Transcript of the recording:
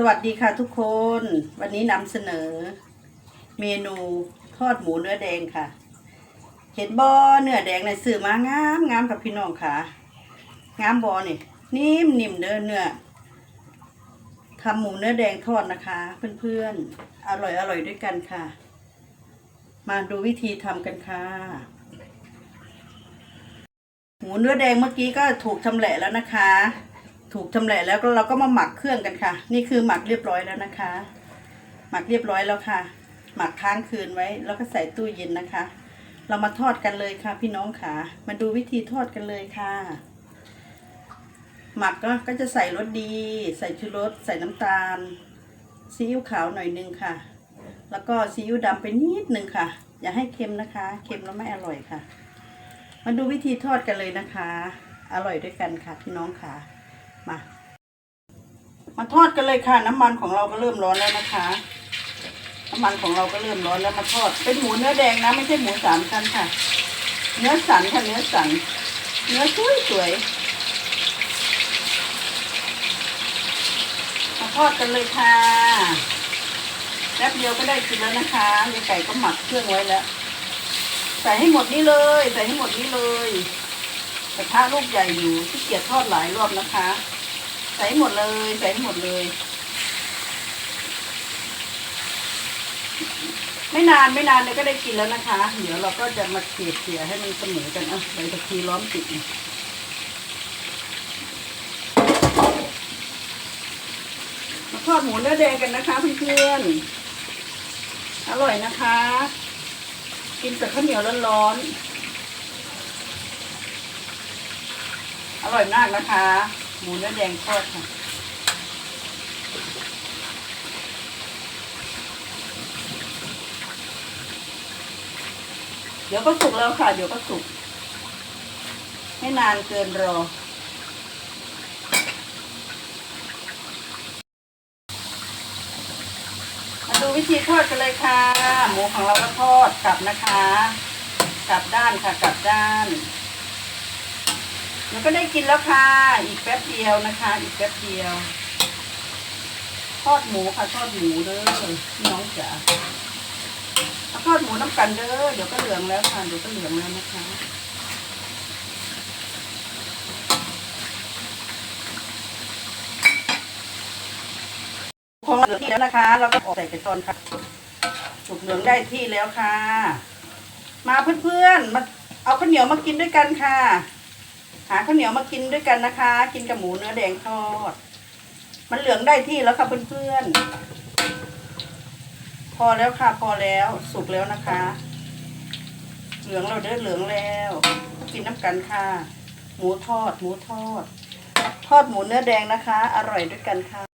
สวัสดีค่ะทุกคน วันนี้นำเสนอ เมนูทอดหมูเนื้อแดงค่ะ เห็นบอเนื้อแดงในสื่อมางามงามกับพี่น้องค่ะ งามบอนี่นิ่มนิ่มเด้อเนื้อทำหมูเนื้อแดงทอดนะคะ เพื่อนๆ อร่อยอร่อยด้วยกันค่ะ มาดูวิธีทำกันค่ะ หมูเนื้อแดงเมื่อกี้ก็ถูกชำแหละแล้วนะคะ ถูกชำแหละแล้วก็เราก็มาหมักเครื่องกันค่ะ นี่คือหมักเรียบร้อยแล้วนะคะ หมักเรียบร้อยแล้วค่ะ หมักค้างคืนไว้ แล้วก็ใส่ตู้เย็นนะคะ เรามาทอดกันเลยค่ะ พี่น้องค่ะ มาดูวิธีทอดกันเลยค่ะ หมักก็ก็จะใส่รสดี ใส่ชูรส ใส่น้ำตาลซีอิ๊วขาวหน่อยนึงค่ะ แล้วก็ซีอิ๊วดำไปนิดนึงค่ะ อย่าให้เค็มนะคะ เค็มแล้วไม่อร่อยค่ะ มาดูวิธีทอดกันเลยนะคะ อร่อยด้วยกันค่ะพี่น้องค่ะ มา มาทอดกันเลยค่ะ น้ำมันของเราก็เริ่มร้อนแล้วนะคะ น้ำมันของเราก็เริ่มร้อนแล้วมาทอด เป็นหมูเนื้อแดงนะ ไม่ใช่หมูสามชั้นค่ะ เนื้อสันค่ะเนื้อสัน เนื้อสวยสวยๆมาทอดกันเลยค่ะแป๊บเดียวก็ได้กินแล้วนะคะยายไก่ก็หมักเครื่องไว้แล้ว ใส่ให้หมดนี่เลย ใส่ให้หมดนี่เลย กระทะลูกใหญ่อยู่ที่เกียจทอดหลายรอบนะคะ ใส่หมดเลยใส่หมดเลย ไม่นานไม่นานเลยก็ได้กินแล้วนะคะ เดี๋ยวเราก็จะมาเกลี่ยเกลี่ยให้มันเสมอกันอะใบตะคีล้อมติดมาทอดหมูเนื้อแดงกันนะคะเพื่อนๆอร่อยนะคะ กินกับข้าวเหนียวร้อนๆ ร่อยมากนะคะ หมูเนื้อแดงทอดค่ะเดี๋ยวก็สุกแล้วค่ะ เดี๋ยวก็สุก ไม่นานเกินรอ มาดูวิธีทอดกันเลยค่ะ หมูของเราก็ทอดกลับนะคะ กลับด้านค่ะ กลับด้าน แล้วก็ได้กินแล้วค่ะ อีกแป๊บเดียวนะคะ อีกแป๊บเดียว ทอดหมูค่ะ ทอดหมูเด้อพี่น้องจ๋าทอดหมูน้ำกันเด้อ เดี๋ยวก็เหลืองแล้วค่ะ เดี๋ยวก็เหลืองแล้วนะคะของเราเหลืองที่แล้วนะคะ เราก็ออกใส่กระชอนค่ะสุกเหลืองได้ที่แล้วค่ะ มาเพื่อนๆ มาเอาข้าวเหนียวมากินด้วยกันค่ะ หาข้าวเหนียวมากินด้วยกันนะคะ กินกับหมูเนื้อแดงทอด มันเหลืองได้ที่แล้วค่ะเพื่อนๆ พอแล้วค่ะพอแล้วสุกแล้วนะคะ เหลืองเราเด้อเหลืองแล้ว กินน้ำกันค่ะ หมูทอด หมูทอด ทอดหมูเนื้อแดงนะคะ อร่อยด้วยกันค่ะ